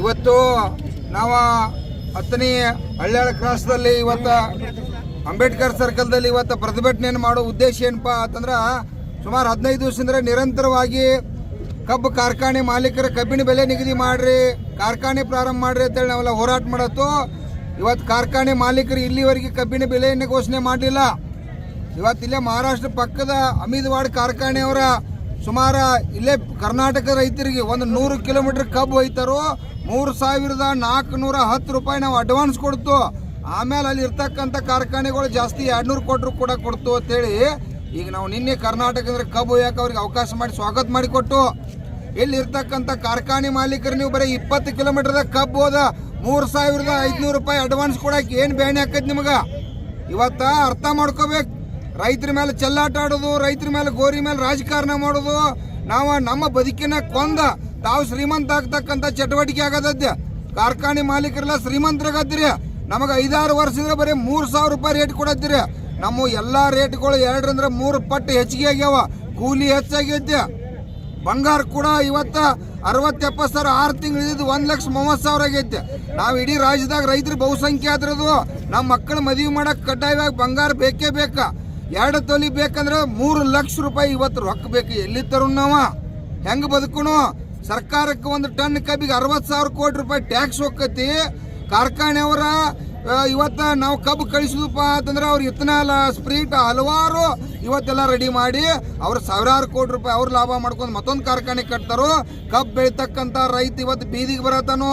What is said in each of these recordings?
ಇವತ್ತು ನಾವು ಹತ್ತನೇ ಹಳ್ಳ್ಯಾಳ ಕ್ರಾಸ್ದಲ್ಲಿ ಇವತ್ತು ಅಂಬೇಡ್ಕರ್ ಸರ್ಕಲ್ದಲ್ಲಿ ಇವತ್ತು ಪ್ರತಿಭಟನೆಯನ್ನು ಮಾಡೋ ಉದ್ದೇಶ ಏನಪ್ಪ ಅಂತಂದ್ರೆ ಸುಮಾರು ಹದಿನೈದು ದಿವಸದಿಂದ ನಿರಂತರವಾಗಿ ಕಬ್ಬು ಕಾರ್ಖಾನೆ ಮಾಲೀಕರ ಕಬ್ಬಿನ ಬೆಲೆ ನಿಗದಿ ಮಾಡ್ರಿ, ಕಾರ್ಖಾನೆ ಪ್ರಾರಂಭ ಮಾಡ್ರಿ ಅಂತೇಳಿ ನಾವೆಲ್ಲ ಹೋರಾಟ ಮಾಡತ್ತು. ಇವತ್ತು ಕಾರ್ಖಾನೆ ಮಾಲೀಕರು ಇಲ್ಲಿವರೆಗೆ ಕಬ್ಬಿನ ಬೆಲೆಯನ್ನು ಘೋಷಣೆ ಮಾಡಲಿಲ್ಲ. ಇವತ್ತು ಇಲ್ಲೇ ಮಹಾರಾಷ್ಟ್ರ ಪಕ್ಕದ ಅಮಿದ್ವಾಡ್ ಕಾರ್ಖಾನೆಯವರ ಸುಮಾರು ಇಲ್ಲೇ ಕರ್ನಾಟಕ ರೈತರಿಗೆ ಒಂದು ನೂರು ಕಿಲೋಮೀಟರ್ ಕಬ್ಬು ಒಯ್ತಾರೋ ಮೂರು ಸಾವಿರದ ನಾಲ್ಕುನೂರ ಹತ್ತು ರೂಪಾಯಿ ನಾವು ಅಡ್ವಾನ್ಸ್ ಕೊಡ್ತು. ಆಮೇಲೆ ಅಲ್ಲಿ ಇರ್ತಕ್ಕಂಥ ಕಾರ್ಖಾನೆಗಳು ಜಾಸ್ತಿ ಎರಡುನೂರು ಕೊಟ್ಟರು ಕೂಡ ಕೊಡ್ತು ಅಂತೇಳಿ ಈಗ ನಾವು ನಿನ್ನೆ ಕರ್ನಾಟಕ ಕಬ್ಬು ಯಾಕೆ ಅವ್ರಿಗೆ ಅವಕಾಶ ಮಾಡಿ ಸ್ವಾಗತ ಮಾಡಿಕೊಟ್ಟು ಇಲ್ಲಿ ಇರ್ತಕ್ಕಂಥ ಕಾರ್ಖಾನೆ ಮಾಲೀಕರು ನೀವು ಬರೀ ಇಪ್ಪತ್ತು ಕಿಲೋಮೀಟರ್ದಾಗ ಕಬ್ಬು ಹೋದ ಮೂರು ಸಾವಿರದ ಐದುನೂರು ರೂಪಾಯಿ ಅಡ್ವಾನ್ಸ್ ಕೊಡಕ್ಕೆ ಏನು ಬೇಣೆ ಆಕೈತಿ ನಿಮಗೆ? ಇವತ್ತ ಅರ್ಥ ಮಾಡ್ಕೋಬೇಕು. ರೈತರ ಮೇಲೆ ಚೆಲ್ಲಾಟ ಆಡೋದು, ರೈತರ ಮೇಲೆ ಗೋರಿ ಮೇಲೆ ರಾಜಕಾರಣ ಮಾಡೋದು, ನಾವು ನಮ್ಮ ಬದುಕಿನ ಕೊಂದ ತಾವು ಶ್ರೀಮಂತ ಆಗ್ತಕ್ಕಂಥ ಚಟುವಟಿಕೆ ಆಗದ್ಯ ಕಾರ್ಖಾನೆ ಮಾಲೀಕರೆಲ್ಲ ಶ್ರೀಮಂತರಾಗದ್ದಿರಿ. ನಮಗೆ ಐದಾರು ವರ್ಷದಿಂದ ಬರೀ ಮೂರು ಸಾವಿರ ರೂಪಾಯಿ ರೇಟ್ ಕೊಡತ್ತೀರಿ ನಮ್ಮ ಎಲ್ಲಾ ರೇಟ್ಗಳು ಎರಡರಿಂದ ಮೂರು ಪಟ್ಟು ಹೆಚ್ಚಿಗೆ ಆಗ್ಯಾವ. ಕೂಲಿ ಹೆಚ್ಚಾಗೈತೆ. ಬಂಗಾರ ಕೂಡ ಇವತ್ತ ಅರವತ್ತು ಎಪ್ಪತ್ತು ಸಾವಿರ ಆರು ತಿಂಗಳು ಇದ್ದು ಒಂದು ಲಕ್ಷ ಮೂವತ್ತು ಸಾವಿರ ಆಗೈತೆ. ನಾವು ಇಡೀ ರಾಜ್ಯದಾಗ ರೈತರು ಬಹುಸಂಖ್ಯೆ ಆದ್ರದು. ನಮ್ಮ ಮಕ್ಕಳ ಮದುವೆ ಮಾಡಕ್ ಕಡ್ಡಾಯವಾಗಿ ಬಂಗಾರ ಬೇಕೇ ಬೇಕ. ಎರಡು ತೊಲಿ ಬೇಕಂದ್ರೆ ಮೂರು ಲಕ್ಷ ರೂಪಾಯಿ ಇವತ್ತು ರೊಕ್ಕ ಬೇಕು. ಎಲ್ಲಿ ತರು ನಾವು? ಹೆಂಗ್ ಸರ್ಕಾರಕ್ಕೆ ಒಂದು ಟನ್ ಕಬ್ಬಿಗೆ ಅರವತ್ತು ಸಾವಿರ ಕೋಟಿ ರೂಪಾಯಿ ಟ್ಯಾಕ್ಸ್ ಹೋಗತಿ ಕಾರ್ಖಾನೆಯವರ ಇವತ್ತು ನಾವು ಕಬ್ಬು ಕಳಿಸಿದಪ್ಪ ಅಂತಂದ್ರೆ ಅವ್ರು ಇಥನಾಲ್ ಸ್ಪ್ರೀಟ್ ಹಲವಾರು ಇವತ್ತೆಲ್ಲ ರೆಡಿ ಮಾಡಿ ಅವ್ರ ಸಾವಿರಾರು ಕೋಟಿ ರೂಪಾಯಿ ಅವ್ರು ಲಾಭ ಮಾಡ್ಕೊಂಡು ಮತ್ತೊಂದು ಕಾರ್ಖಾನೆ ಕಟ್ತಾರೋ, ಕಬ್ಬು ಬೆಳಿತಕ್ಕಂತ ರೈತ ಇವತ್ತು ಬೀದಿಗೆ ಬರತಾನು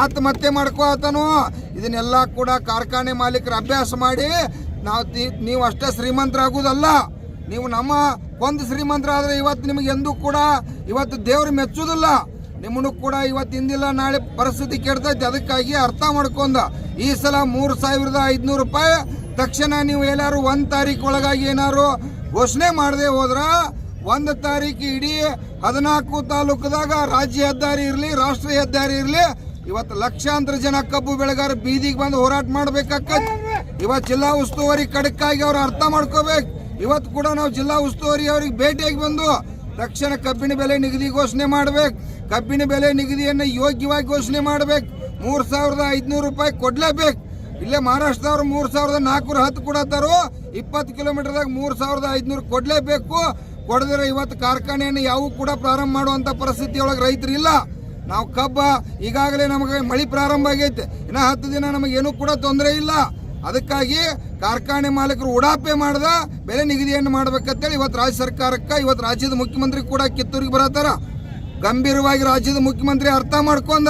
ಆತ್ಮಹತ್ಯೆ ಮಾಡ್ಕೋತಾನು ಇದನ್ನೆಲ್ಲ ಕೂಡ ಕಾರ್ಖಾನೆ ಮಾಲೀಕರು ಅಭ್ಯಾಸ ಮಾಡಿ ನಾವು ನೀವು ಅಷ್ಟೇ ಶ್ರೀಮಂತರಾಗೋದಲ್ಲ ನೀವು ನಮ್ಮ ಕೊಂದು ಶ್ರೀಮಂತರಾದ್ರೆ ಇವತ್ತು ನಿಮಗೆ ಎಂದೂ ಕೂಡ ಇವತ್ತು ದೇವ್ರು ಮೆಚ್ಚುವುದಿಲ್ಲ ನಿಮ್ಮನ್ನು ಕೂಡ ಇವತ್ತು ಇಂದಿಲ್ಲ, ನಾಳೆ ಪರಿಸ್ಥಿತಿ ಕೆಡ್ತೈತಿ. ಅದಕ್ಕಾಗಿ ಅರ್ಥ ಮಾಡ್ಕೊಂಡ ಈ ಸಲ ಮೂರು ಸಾವಿರದ ಐದುನೂರು ರೂಪಾಯಿ. ತಕ್ಷಣ ನೀವು ಎಲ್ಲಾರು ಒಂದು ತಾರೀಕು ಒಳಗಾಗಿ ಏನಾರು ಘೋಷಣೆ ಮಾಡದೆ ಹೋದ್ರ ಒಂದು ತಾರೀಕು ಇಡೀ ಹದಿನಾಲ್ಕು ತಾಲೂಕದಾಗ ರಾಜ್ಯ ಹೆದ್ದಾರಿ ಇರಲಿ ರಾಷ್ಟ್ರೀಯ ಹೆದ್ದಾರಿ ಇರಲಿ, ಇವತ್ತು ಲಕ್ಷಾಂತರ ಜನ ಕಬ್ಬು ಬೆಳೆಗಾರ ಬೀದಿಗೆ ಬಂದು ಹೋರಾಟ ಮಾಡ್ಬೇಕಾಕತ್ ಇವತ್ತು ಜಿಲ್ಲಾ ಉಸ್ತುವಾರಿ ಕಡಕ್ಕಾಗಿ ಅವ್ರು ಅರ್ಥ ಮಾಡ್ಕೋಬೇಕು. ಇವತ್ತು ಕೂಡ ನಾವು ಜಿಲ್ಲಾ ಉಸ್ತುವಾರಿ ಅವರಿಗೆ ಭೇಟಿಯಾಗಿ ಬಂದು ತಕ್ಷಣ ಕಬ್ಬಿನ ಬೆಲೆ ನಿಗದಿ ಘೋಷಣೆ ಮಾಡಬೇಕು. ಕಬ್ಬಿನ ಬೆಲೆ ನಿಗದಿಯನ್ನು ಯೋಗ್ಯವಾಗಿ ಘೋಷಣೆ ಮಾಡಬೇಕು. ಮೂರು ಸಾವಿರದ ಐದುನೂರು ರೂಪಾಯಿ ಕೊಡಲೇಬೇಕು. ಇಲ್ಲೇ ಮಹಾರಾಷ್ಟ್ರದವ್ರು ಮೂರು ಸಾವಿರದ ನಾಲ್ಕುನೂರ ಹತ್ತು ಕೊಡತ್ತಾರೋ ಇಪ್ಪತ್ತು ಕಿಲೋಮೀಟರ್ದಾಗ ಮೂರು ಸಾವಿರದ ಐದುನೂರು ಕೊಡಲೇಬೇಕು. ಕೊಡದ್ರೆ ಇವತ್ತು ಕಾರ್ಖಾನೆಯನ್ನು ಯಾವೂ ಕೂಡ ಪ್ರಾರಂಭ ಮಾಡುವಂತ ಪರಿಸ್ಥಿತಿ ಒಳಗೆ ರೈತರು ಇಲ್ಲ. ನಾವು ಕಬ್ಬ ಈಗಾಗಲೇ ನಮಗೆ ಮಳಿ ಪ್ರಾರಂಭ ಆಗೈತೆ. ಇನ್ನು ಹತ್ತು ದಿನ ನಮಗೇನು ಕೂಡ ತೊಂದರೆ ಇಲ್ಲ. ಅದಕ್ಕಾಗಿ ಕಾರ್ಖಾನೆ ಮಾಲೀಕರು ಉಡಾಪೆ ಮಾಡ್ದ ಬೆಲೆ ನಿಗದಿಯನ್ನು ಮಾಡ್ಬೇಕಂತೇಳಿ ಇವತ್ತು ರಾಜ್ಯ ಸರ್ಕಾರಕ್ಕೆ, ಇವತ್ತು ರಾಜ್ಯದ ಮುಖ್ಯಮಂತ್ರಿ ಕೂಡ ಕಿತ್ತೂರಿಗೆ ಬರತ್ತಾರ. ಗಂಭೀರವಾಗಿ ರಾಜ್ಯದ ಮುಖ್ಯಮಂತ್ರಿ ಅರ್ಥ ಮಾಡ್ಕೊಂಡ.